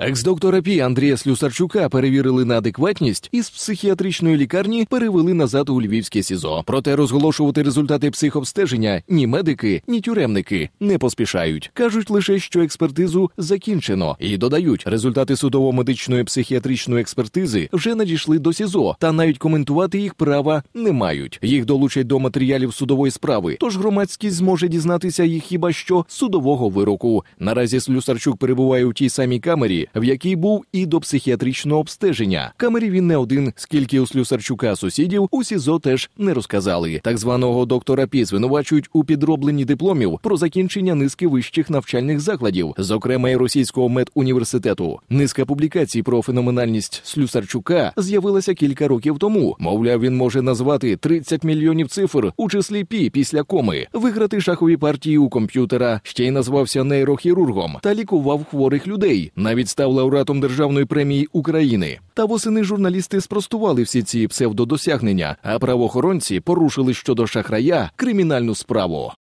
Екс-доктора Пі Андрія Слюсарчука перевірили на адекватність і з психіатричної лікарні перевели назад у Львівське СІЗО. Проте розголошувати результати психобстеження ні медики, ні тюремники не поспішають. кажуть лише, що експертизу закінчено, і додають, результати судово-медичної психіатричної експертизи вже надійшли до СІЗО, та навіть коментувати їх права не мають. Їх долучать до матеріалів судової справи. Тож громадськість зможе дізнатися їх хіба що судового вироку. Наразі Слюсарчук перебуває у тій самій камері, в якій був і до психіатричного обстеження. Камері він не один, скільки у Слюсарчука сусідів у СІЗО теж не розказали. Так званого доктора Пі звинувачують у підробленні дипломів про закінчення низки вищих навчальних закладів, зокрема й російського медуніверситету. Низка публікацій про феноменальність Слюсарчука з'явилася кілька років тому. Мовляв, він може назвати 30 мільйонів цифр, у числі пі після коми, виграти шахові партії у комп'ютера, ще й назвався нейрохірургом та лікував хворих людей. Навіть став лауреатом державної премії України. Та восени журналісти спростували всі ці псевдодосягнення, а правоохоронці порушили щодо шахрая кримінальну справу.